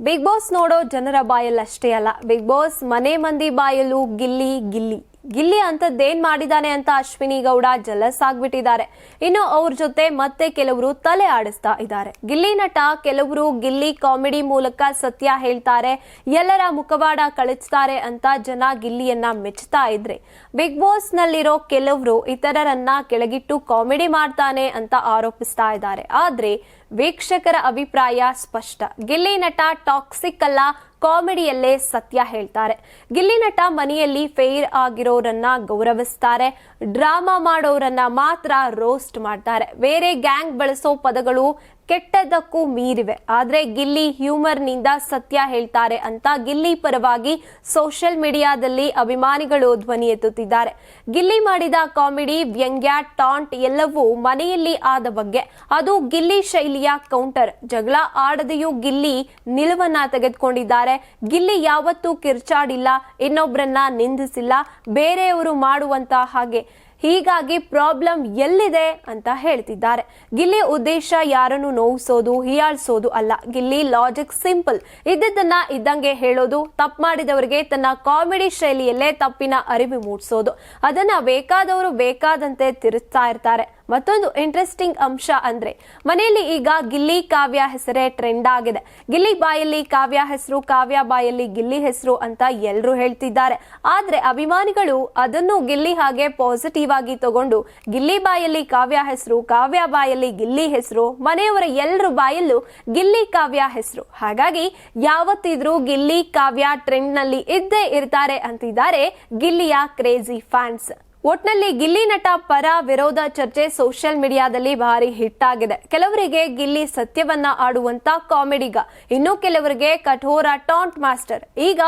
Big boss ನೋಡೋ ಜನರ ಬಾಯಲ್ಲಷ್ಟೇ ಅಲ್ಲ ಬಿಗ್ ಬಾಸ್ ಮನೆ ಮಂದಿ ಬಾಯಲ್ಲೂ ಗಿಲ್ಲಿ ಗಿಲ್ಲಿ. ಗಿಲ್ಲಿ ಅಂತದ್ದೇನ್ ಮಾಡಿದಾನೆ ಅಂತ ಅಶ್ವಿನಿ ಗೌಡ ಜಲಸ್ ಆಗ್ಬಿಟ್ಟಿದ್ದಾರೆ. ಇನ್ನು ಅವ್ರ ಜೊತೆ ಮತ್ತೆ ಕೆಲವರು ತಲೆ ಆಡಿಸ್ತಾ ಇದ್ದಾರೆ. ಗಿಲ್ಲಿ ನಟ ಕೆಲವರು ಗಿಲ್ಲಿ ಕಾಮಿಡಿ ಮೂಲಕ ಸತ್ಯ ಹೇಳ್ತಾರೆ, ಎಲ್ಲರ ಮುಖವಾಡ ಕಳಿಸ್ತಾರೆ ಅಂತ ಜನ ಗಿಲ್ಲಿಯನ್ನ ಮೆಚ್ಚುತ್ತಾ ಇದ್ರೆ. ಬಿಗ್ ಬಾಸ್ ನಲ್ಲಿರೋ ಕೆಲವರು ಇತರರನ್ನ ಕೆಳಗಿಟ್ಟು ಕಾಮಿಡಿ ಮಾಡ್ತಾನೆ ಅಂತ ಆರೋಪಿಸ್ತಾ ಇದ್ದಾರೆ. ಆದ್ರೆ ವೀಕ್ಷಕರ ಅಭಿಪ್ರಾಯ ಸ್ಪಷ್ಟ. ಗಿಲ್ಲಿ ನಟ ಟಾಕ್ಸಿಕ್ ಅಲ್ಲ ಕಾಮಿಡಿಯಲ್ಲೇ ಸತ್ಯ ಹೇಳ್ತಾರೆ. ಗಿಲ್ಲಿ ನಟ ಮನೆಯಲ್ಲಿ ಫೇರ್ ಆಗಿರೋರನ್ನ ಗೌರವಿಸ್ತಾರೆ. ಡ್ರಾಮಾ ಮಾಡೋರನ್ನ ಮಾತ್ರ ರೋಸ್ಟ್ ಮಾಡ್ತಾರೆ. ಬೇರೆ ಗ್ಯಾಂಗ್ ಬಳಸೋ ಪದಗಳು ಕೆಟ್ಟದ್ದಕ್ಕೂ ಮೀರಿವೆ. ಆದರೆ ಗಿಲ್ಲಿ ಹ್ಯೂಮರ್ನಿಂದ ಸತ್ಯ ಹೇಳ್ತಾರೆ ಅಂತ ಗಿಲ್ಲಿ ಪರವಾಗಿ ಸೋಷಿಯಲ್ ಮೀಡಿಯಾದಲ್ಲಿ ಅಭಿಮಾನಿಗಳು ಧ್ವನಿ ಎತ್ತುತ್ತಿದ್ದಾರೆ. ಗಿಲ್ಲಿ ಮಾಡಿದ ಕಾಮಿಡಿ, ವ್ಯಂಗ್ಯ, ಟಾಂಟ್ ಎಲ್ಲವೂ ಮನೆಯಲ್ಲಿ ಆದ ಬಗ್ಗೆ. ಅದು ಗಿಲ್ಲಿ ಶೈಲಿಯ ಕೌಂಟರ್. ಜಗಳ ಆಡದೆಯೂ ಗಿಲ್ಲಿ ನಿಲುವನ್ನ ತೆಗೆದುಕೊಂಡಿದ್ದಾರೆ. ಗಿಲ್ಲಿ ಯಾವತ್ತೂ ಕಿರ್ಚಾಡಿಲ್ಲ ಇನ್ನೊಬ್ಬರನ್ನ ನಿಂದಿಸಿಲ್ಲ, ಬೇರೆಯವರು ಮಾಡುವಂತ ಹಾಗೆ. ಹೀಗಾಗಿ ಪ್ರಾಬ್ಲಮ್ ಎಲ್ಲಿದೆ ಅಂತ ಹೇಳ್ತಿದ್ದಾರೆ. ಗಿಲ್ಲಿ ಉದ್ದೇಶ ಯಾರನ್ನು ನೋವಿಸೋದು, ಹೀಯಾಳಿಸೋದು ಅಲ್ಲ. ಗಿಲ್ಲಿ ಲಾಜಿಕ್ ಸಿಂಪಲ್ ಇದ್ದದನ್ನ ಇದ್ದಂಗೆ ಹೇಳೋದು, ತಪ್ಪು ಮಾಡಿದವರಿಗೆ ತನ್ನ ಕಾಮಿಡಿ ಶೈಲಿಯಲ್ಲೇ ತಪ್ಪಿನ ಅರಿವು ಮೂಡಿಸೋದು. ಅದನ್ನ ಬೇಕಾದವರು ಬೇಕಾದಂತೆ ತಿರುಸ್ತಾ ಇರ್ತಾರೆ. ಮತ್ತೊಂದು ಇಂಟ್ರೆಸ್ಟಿಂಗ್ ಅಂಶ ಅಂದ್ರೆ ಮನೆಯಲ್ಲಿ ಈಗ ಗಿಲ್ಲಿ ಕಾವ್ಯ ಹೆಸರೇ ಟ್ರೆಂಡ್ ಆಗಿದೆ. ಗಿಲ್ಲಿ ಬಾಯಲ್ಲಿ ಕಾವ್ಯ ಹೆಸರು, ಕಾವ್ಯ ಬಾಯಲ್ಲಿ ಗಿಲ್ಲಿ ಹೆಸರು ಅಂತ ಎಲ್ಲರೂ ಹೇಳ್ತಿದ್ದಾರೆ. ಆದ್ರೆ ಅಭಿಮಾನಿಗಳು ಅದನ್ನು ಗಿಲ್ಲಿ ಹಾಗೆ ಪಾಸಿಟಿವ್ ಆಗಿ ತಗೊಂಡು ಗಿಲ್ಲಿ ಬಾಯಲ್ಲಿ ಕಾವ್ಯ ಹೆಸರು, ಕಾವ್ಯ ಬಾಯಲ್ಲಿ ಗಿಲ್ಲಿ ಹೆಸರು, ಮನೆಯವರ ಎಲ್ಲರ ಬಾಯಲ್ಲೂ ಗಿಲ್ಲಿ ಕಾವ್ಯ ಹೆಸರು. ಹಾಗಾಗಿ ಯಾವತ್ತಿದ್ರೂ ಗಿಲ್ಲಿ ಕಾವ್ಯ ಟ್ರೆಂಡ್ನಲ್ಲಿ ಇದ್ದೇ ಇರ್ತಾರೆ ಅಂತಿದ್ದಾರೆ ಗಿಲ್ಲಿಯ ಕ್ರೇಜಿ ಫ್ಯಾನ್ಸ್ ಒಟ್ನಲ್ಲಿ ಗಿಲ್ಲಿ ನಟ ಪರ ವಿರೋಧ ಚರ್ಚೆ ಸೋಷಿಯಲ್ ಮೀಡಿಯಾದಲ್ಲಿ ಭಾರಿ ಹಿಟ್ ಆಗಿದೆ ಕೆಲವರಿಗೆ ಗಿಲ್ಲಿ ಸತ್ಯವನ್ನ ಆಡುವಂತ ಕಾಮಿಡಿಗ ಇನ್ನು ಕೆಲವರಿಗೆ ಕಠೋರ ಟಾಂಟ್ ಮಾಸ್ಟರ್. ಈಗ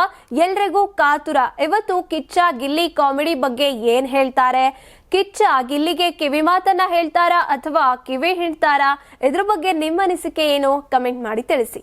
ಎಲ್ರಿಗೂ ಕಾತುರ. ಇವತ್ತು ಕಿಚ್ಚ ಗಿಲ್ಲಿ ಕಾಮಿಡಿ ಬಗ್ಗೆ ಏನ್ ಹೇಳ್ತಾರೆ? ಕಿಚ್ಚ ಗಿಲ್ಲಿಗೆ ಕಿವಿ ಮಾತನ್ನ ಹೇಳ್ತಾರಾ ಅಥವಾ ಕಿವಿ ಹಿಡ್ತಾರಾ? ಇದ್ರ ಬಗ್ಗೆ ನಿಮ್ಮ ಅನಿಸಿಕೆ ಏನು? ಕಮೆಂಟ್ ಮಾಡಿ ತಿಳಿಸಿ.